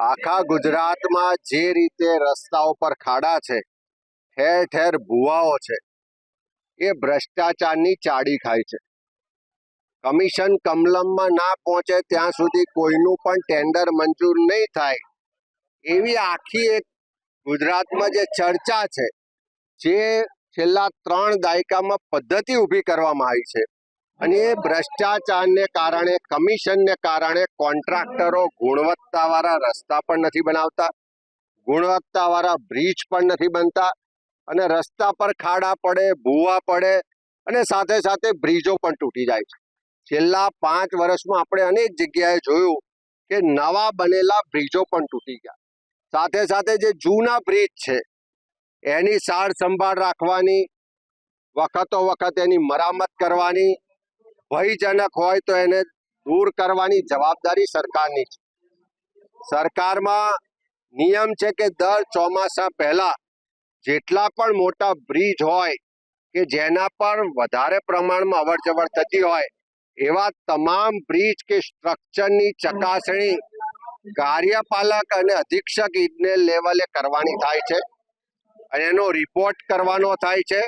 આખા ગુજરાતમાં જે રીતે રસ્તાઓ પર ખાડા છે, ઠેર ઠેર ભુવાઓ છે, એ ભ્રષ્ટાચારની ચાડી ખાય છે. કમિશન કમલમમાં ના પહોંચે ત્યાં સુધી કોઈનું પણ ટેન્ડર મંજૂર નહીં થાય. એવી આખી એક ગુજરાતમાં જે ચર્ચા છે, જે છેલ્લા ત્રણ દાયકામાં પદ્ધતિ ઊભી કરવામાં આવી છે. અને એ ભ્રષ્ટાચારને કારણે, કમિશનને કારણે કોન્ટ્રાક્ટરો ગુણવત્તાવાળા રસ્તા પણ નથી બનાવતા, ગુણવત્તાવાળા બ્રિજ પણ નથી બનતા અને રસ્તા પર ખાડા પડે, ભૂવા પડે અને સાથે સાથે બ્રિજો પણ તૂટી જાય છે. છેલ્લા પાંચ વર્ષમાં આપણે અનેક જગ્યાએ જોયું કે નવા બનેલા બ્રિજો પણ તૂટી ગયા. સાથે સાથે જે જૂના બ્રિજ છે, એની સાર સંભાળ રાખવાની, વખતો વખત એની મરામત કરવાની ભયજનક હોય તો એને દૂર કરવાની જવાબદારી સરકારની છે. સરકારમાં નિયમ છે કે દર ચોમાસા પહેલા જેટલા પણ મોટા બ્રિજ હોય કે જેના પર વધારે પ્રમાણમાં અવર જવર થતી હોય એવા તમામ બ્રિજ કે સ્ટ્રક્ચરની ચકાસણી કાર્યપાલક અને અધિક્ષક ઇજને લેવલે કરવાની થાય છે અને એનો રિપોર્ટ કરવાનો થાય છે.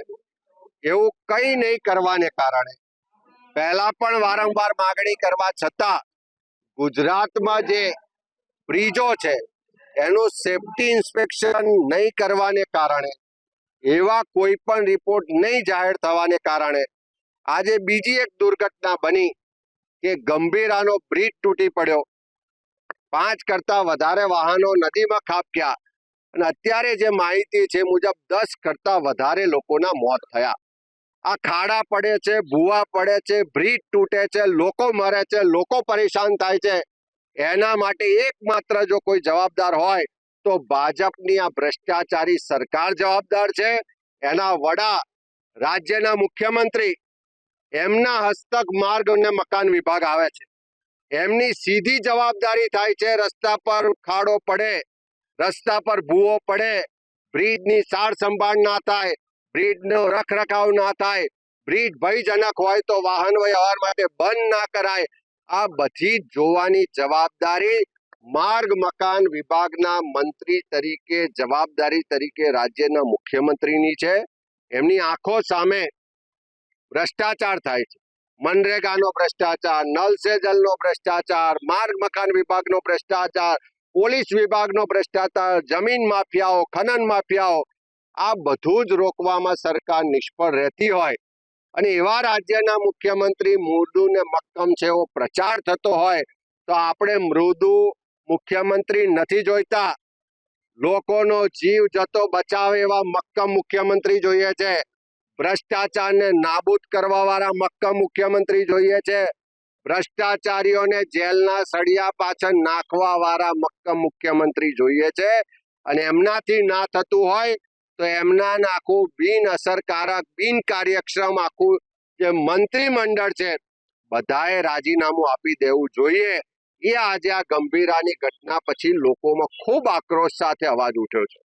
એવું કંઈ નહીં કરવાને કારણે પહેલા પણ વારંવાર માગણી કરવા છતાં ગુજરાતમાં જે બ્રિજો છે, એનું સેફટી ઇન્સ્પેક્શન નહીં કરવાને કારણે, એવા કોઈ પણ રિપોર્ટ નહીં જાહેર થવાને કારણે, આજે બીજી એક દુર્ઘટના બની કે ગંભીરાનો બ્રિજ તૂટી પડ્યો. પાંચ કરતા વધારે વાહનો નદીમાં ખાબક્યા અને અત્યારે જે માહિતી છે મુજબ દસ કરતા વધારે લોકોના મોત થયા. આ ખાડા પડે છે, ભૂવા પડે છે, બ્રિજ તૂટે છે, લોકો મરે છે, લોકો પરેશાન થાય છે. એના માટે એકમાત્ર જો કોઈ જવાબદાર હોય, તો ભાજપની આ ભ્રષ્ટાચારી સરકાર જવાબદાર છે. એના વડા રાજ્યના મુખ્યમંત્રી એમના હસ્તક માર્ગ અને મકાન વિભાગ આવે છે. એમની સીધી જવાબદારી થાય છે, રસ્તા પર ખાડો પડે, રસ્તા પર ભૂવો પડે, બ્રિજની સાર સંભાળ ના થાય બ્રિજનો રખરખાવ ના થાય. બ્રિજ ભયજનક હોય તો વાહન વ્યવહાર માટે બંધ ના કરાય. આ બધી જોવાની જવાબદારી માર્ગ મકાન વિભાગના મંત્રી તરીકે, જવાબદારી તરીકે રાજ્યના મુખ્યમંત્રીની છે. એમની આંખો સામે ભ્રષ્ટાચાર થાય છે. મનરેગાનો ભ્રષ્ટાચાર, નલ સે જલનો ભ્રષ્ટાચાર, માર્ગ મકાન વિભાગનો ભ્રષ્ટાચાર, પોલીસ વિભાગનો ભ્રષ્ટાચાર, જમીન માફિયાઓ, ખનન માફિયાઓ આ બધું જ રોકવામાં સરકાર નિષ્ફળ રહેતી હોય. અને એવા રાજ્યના મુખ્યમંત્રી મૃદુ ને મક્કમ છે, એવો પ્રચાર થતો હોય, તો આપણે મૃદુ મુખ્યમંત્રી નથી જોઈતા. લોકોનો જીવ જતો બચાવે એવા મક્કમ મુખ્યમંત્રી જોઈએ છે. ભ્રષ્ટાચારને નાબૂદ કરવા વાળા મક્કમ મુખ્યમંત્રી જોઈએ છે. ભ્રષ્ટાચારીઓને જેલના સળિયા પાછળ નાખવા વાળા મક્કમ મુખ્યમંત્રી જોઈએ છે. અને એમનાથી ના થતું હોય તો એમના આખું બિન અસરકારક, બિન કાર્યક્ષમ આખું જે મંત્રીમંડળ છે, બધાએ રાજીનામું આપી દેવું જોઈએ. એ આજે આ ગંભીરાની ઘટના પછી લોકોમાં ખૂબ આક્રોશ સાથે અવાજ ઉઠ્યો છે.